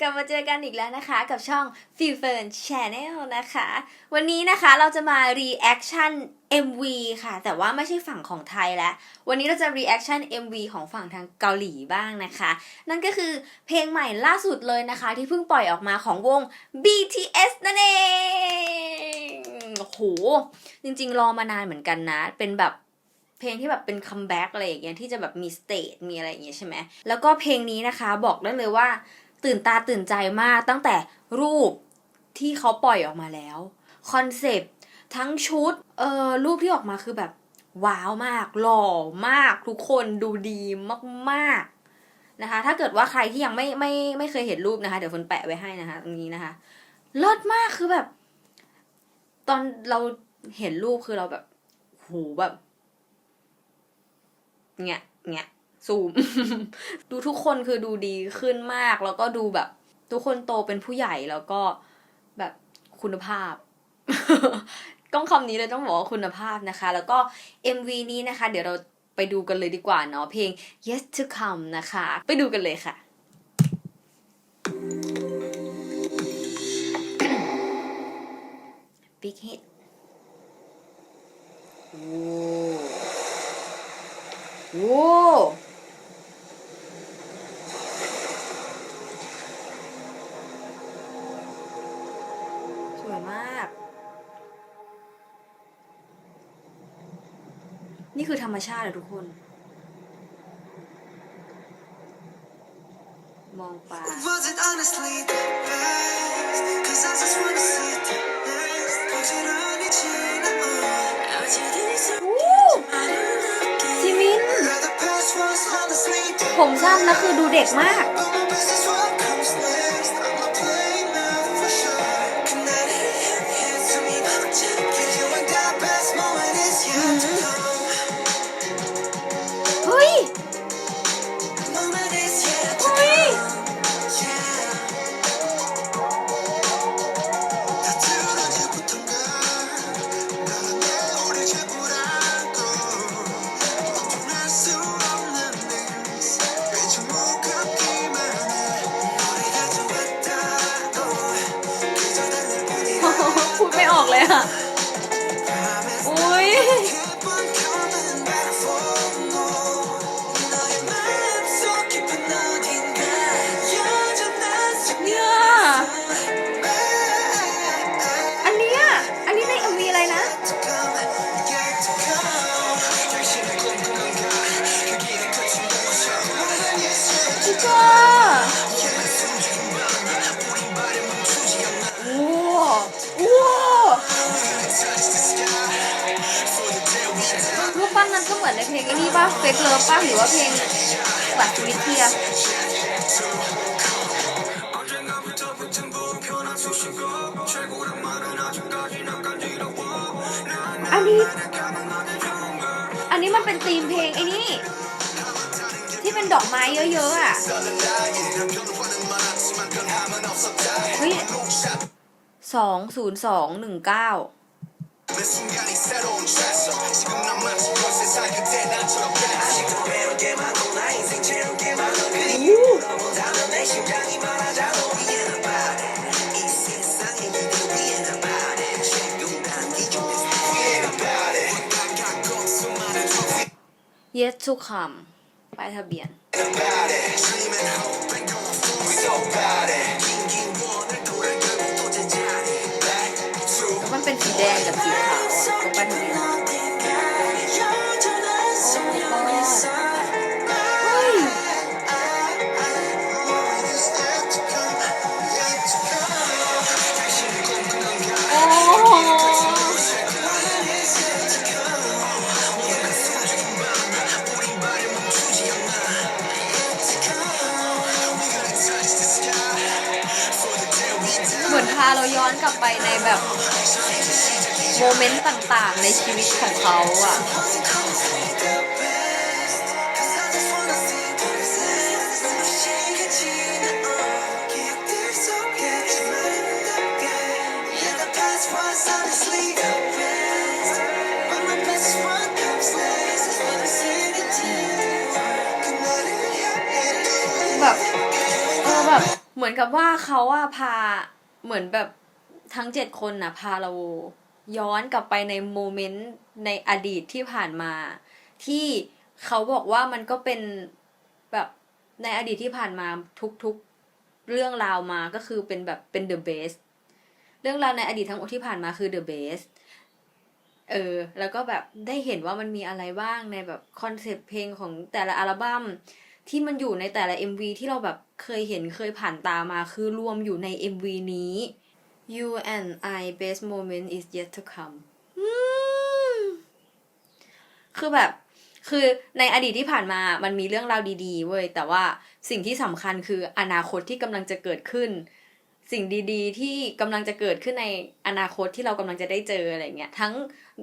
กลับมาเจอกันอีกแล้วนะคะ กับช่อง f e e f e r n Channel นะคะ วันนี้นะคะเราจะมา reaction MV ค่ะ แต่ว่าไม่ใช่ฝั่งของไทยแล้ว วันนี้เราจะ reaction MV ของฝั่งทางเกาหลีบ้างนะคะ นั่นก็คือเพลงใหม่ล่าสุดเลยนะคะ ที่เพิ่งปล่อยออกมาของวง BTS นั่นเองโอ้โหจริงๆ รอมานานเหมือนกันนะ เป็นแบบเพลงที่แบบเป็นคัมแบ็กอะไรอย่างเงี้ยที่จะแบบมีสเตจมีอะไรอย่างเงี้ยใช่ไหมแล้วก็เพลงนี้นะคะบอกได้เลยว่า ตื่นตาตื่นใจมากตั้งแต่รูปที่เขาปล่อยออกมาแล้วคอนเซปต์ทั้งชุดเอ่อรูปที่ออกมาคือแบบว้าวมาก หล่อมากทุกคนดูดีมากๆนะคะ ถ้าเกิดว่าใครที่ยังไม่ไม่ไม่เคยเห็นรูปนะคะ เดี๋ยวฝนแปะไว้ให้นะคะตรงนี้นะคะเลิศมากคือแบบ ตอนเราเห็นรูปคือเราแบบโหแบบเงี้ยเงี้ย ซูม ดูทุกคนคือดูดีขึ้นมาก แล้วก็ดูแบบ ทุกคนโตเป็นผู้ใหญ่แล้วก็แบบคุณภาพต้องคำนี้เลยต้องบอกว่าคุณภาพนะคะ แล้วก็ MV นี้นะคะ เดี๋ยวเราไปดูกันเลยดีกว่าเนาะเพลง Yes to Come นะคะ ไปดูกันเลยค่ะ Big hit โอ้โห สวยมาก นี่คือธรรมชาติอะทุกคน มองไปจิมิน ผมสั้นนะคือดูเด็กมากะเฟกเลิฟป่ะหรือว่าเพลงหลักชีวิตเทียอันนี้ อันนี้มันเป็นธีมเพลงไอ้นี่ที่เป็นดอกไม้เยอะๆอะ เฮ้ยสองศูนย์สองหนึ่งเก้า Yet to come ไปทะเบียน มันเป็นสีแดงกับสีขาวไปทะเบียน โมเมนต์ต่างๆ ในชีวิตของเขาอะ่ะแบบเออแบบเหมือนกับว่าเขาอะพาเหมือนแบบทั้งเจ็ดคนนะพาเรา ย้อนกลับไปในโมเมนต์ในอดีตที่ผ่านมา ที่เขาบอกว่ามันก็เป็นแบบในอดีตที่ผ่านมาทุกๆเรื่องราวมาก็คือเป็นแบบเป็น the best เรื่องราวในอดีตทั้งหมดที่ผ่านมาคือ the best เออ แล้วก็แบบได้เห็นว่ามันมีอะไรบ้างในแบบคอนเซปต์เพลงของแต่ละอัลบั้มที่มันอยู่ในแต่ละ MV ที่เราแบบเคยเห็นเคยผ่านตามาคือรวมอยู่ใน MV นี้ You and I best moment is yet to come คือแบบ คือในอดีตที่ผ่านมา มันมีเรื่องราวดีๆ เว้ย แต่ว่าสิ่งที่สำคัญคืออนาคตที่กำลังจะเกิดขึ้น สิ่งดีๆ ที่กำลังจะเกิดขึ้นในอนาคตที่เรากำลังจะได้เจออะไรเงี้ย ทั้ง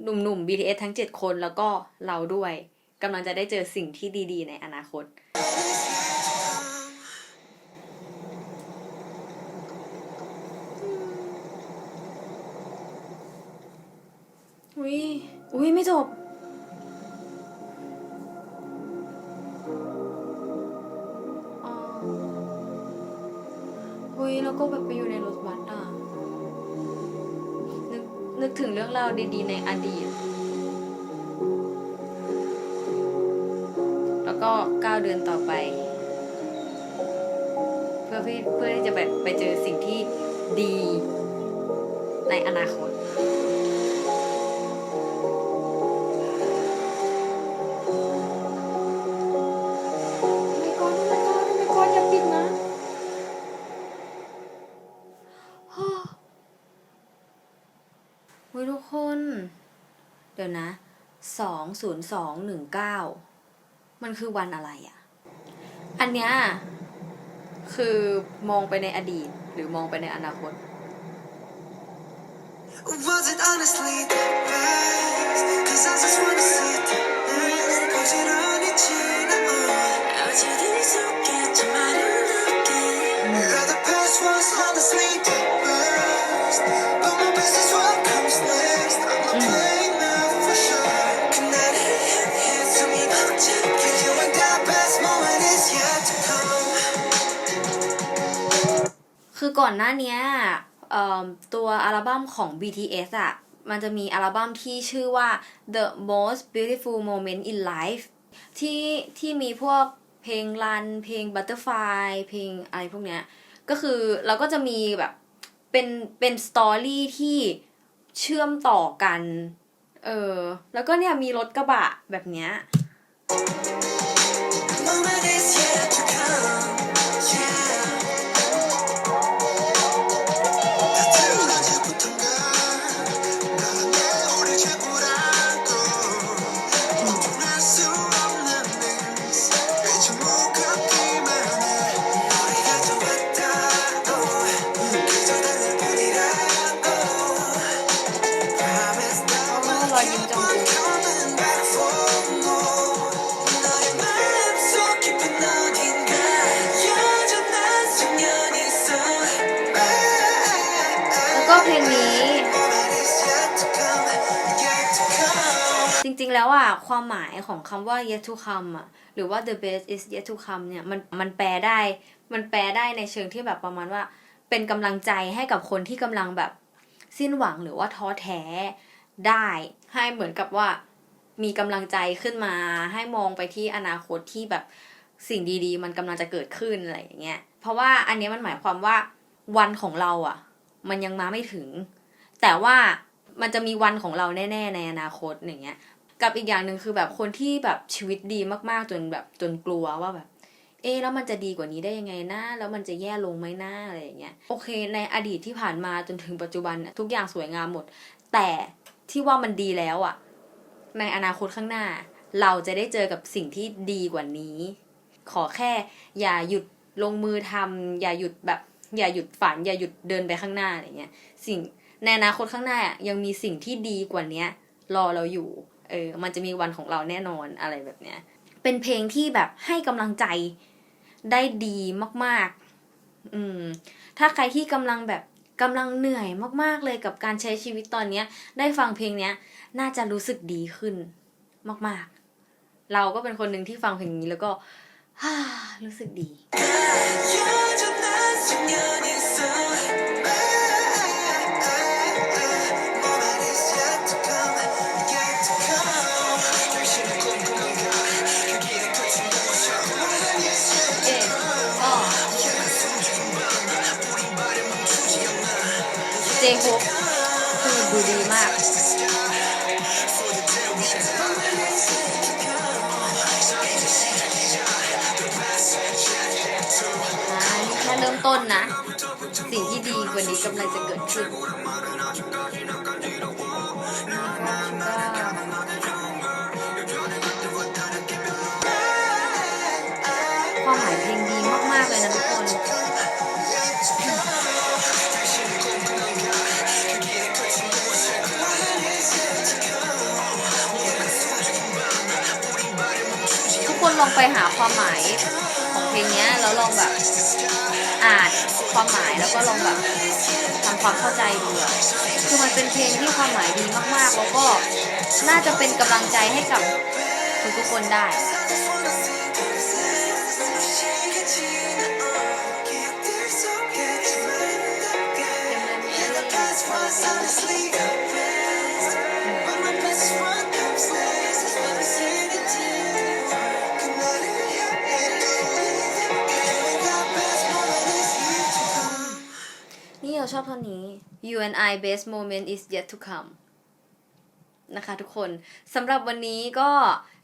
หนุ่มๆ BTS ทั้ง 7 คนแล้วก็เราด้วยกำลังจะได้เจอสิ่งที่ดีๆ ในอนาคต อุ้ยอุ้ยไม่จบ อ๋ออุ้ยแล้วก็แบบไปอยู่ในรถบัสอะ นึกนึกถึงเรื่องราวดีๆในอดีต แล้วก็ก้าวเดินต่อไป เพื่อเพื่อที่จะแบบไปเจอสิ่งที่ดีในอนาคต ดี๋ยวนะ สองศูนย์สองหนึ่งเก้า มันคือวันอะไรอะ่ะ อันเนี้ย คือมองไปในอดีต หรือมองไปในอนาคต Was it honestly the best? Cause I just wanna sit next. 부지런히 지나온 어제들 속에 좀 아름답게 Yeah, the past was honestly the ก่อนหน้านี้ตัวอัลบั้มของ BTS อะ มันจะมีอัลบั้มที่ชื่อว่า The Most Beautiful Moment in Life ที่ที่มีพวกเพลงรัน เพลง Butterfly เพลงอะไรพวกเนี้ย ก็คือเราก็จะมีแบบเป็นเป็นสตอรี่ที่เชื่อมต่อกัน เออ แล้วก็เนี่ยมีรถกระบะแบบเนี้ย yet to come จริงๆแล้วอะความหมายของคำว่า yet to come อะหรือว่า the best is yet to come เนี่ยมันมันแปลได้มันแปลได้ในเชิงที่แบบประมาณว่า เป็นกำลังใจให้กับคนที่กำลังแบบสิ้นหวังหรือว่าท้อแท้ได้ให้เหมือนกับว่ามีกำลังใจขึ้นมา ให้มองไปที่อนาคตที่แบบสิ่งดีๆ มันกำลังจะเกิดขึ้นอะไรอย่างเงี้ย เพราะว่าอันนี้มันหมายความว่าวันของเราอะ มันยังมาไม่ถึง แต่ว่ามันจะมีวันของเราแน่ ๆ ในอนาคตอย่างเงี้ย กับอีกอย่างหนึ่งคือแบบคนที่แบบชีวิตดีมากๆจนแบบจนกลัวว่าแบบ เอ๊แล้วมันจะดีกว่านี้ได้ยังไงนะแล้วมันจะแย่ลงไหมนะอะไรอย่างเงี้ยโอเค ในอดีตที่ผ่านมาจนถึงปัจจุบันทุกอย่างสวยงามหมด แต่ที่ว่ามันดีแล้วอะในอนาคตข้างหน้า เราจะได้เจอกับสิ่งที่ดีกว่านี้ ขอแค่อย่าหยุดลงมือทำอย่าหยุดแบบ อย่าหยุดฝัน อย่าหยุดเดินไปข้างหน้าอะไรเงี้ยสิ่งในอนาคตข้างหน้าอะยังมีสิ่งที่ดีกว่าเนี้ย รอเราอยู่ เออ มันจะมีวันของเราแน่นอนอะไรแบบเนี้ย เป็นเพลงที่แบบให้กำลังใจได้ดีมาก ๆ อืม ถ้าใครที่กำลังแบบกำลังเหนื่อยมาก ๆ เลยกับการใช้ชีวิตตอนเนี้ย ได้ฟังเพลงเนี้ย น่าจะรู้สึกดีขึ้น มาก ๆ เราก็เป็นคนหนึ่งที่ฟังเพลงนี้แล้วก็ ฮ่ารู้สึกดี เอ๊ะอ๋อเจโฮคือดูดีมาก ต้นนะ สิ่งที่ดีกว่านี้กำลังจะเกิดขึ้นความหมายเพลงดีมากๆเลยนะทุกคนทุกคนลองไปหาความหมายของเพลงนี้แล้วลองแบบ อ่านความหมายแล้วก็ลองแบบทำความเข้าใจดูอะคือมันเป็นเพลงที่ความหมายดีมากๆ แล้วก็น่าจะเป็นกำลังใจให้กับทุกๆคนได้ เราชอบท่อนนี้ you and I best moment is yet to come นะคะทุกคนสำหรับวันนี้ก็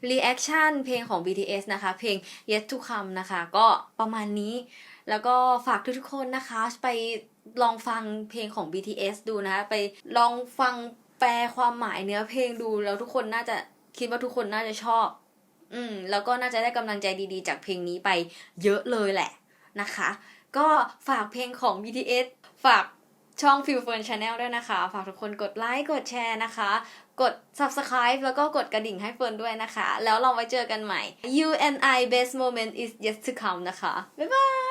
reaction เพลงของ BTS นะคะ เพลง yet to come นะคะ ก็ประมาณนี้ แล้วก็ฝากทุกๆคนนะคะ ไปลองฟังเพลงของ BTS ดูนะคะไปลองฟังแปลความหมายเนื้อเพลงดู แล้วทุกคนน่าจะคิดว่าทุกคนน่าจะชอบ อืม แล้วก็น่าจะได้กำลังใจดีๆ จากเพลงนี้ไปเยอะเลยแหละนะคะ ก็ฝากเพลงของ BTS ฝากช่อง f i l f u r n Channel ด้วยนะคะ ฝากทุกคนกดไลค์ กดแชร์นะคะ กด subscribe แล้วก็กดกระดิ่งให้เฟิร์นด้วยนะคะ แล้วเราไว้เจอกันใหม่ You and I best moment is yet to come นะคะ บ๊ายบาย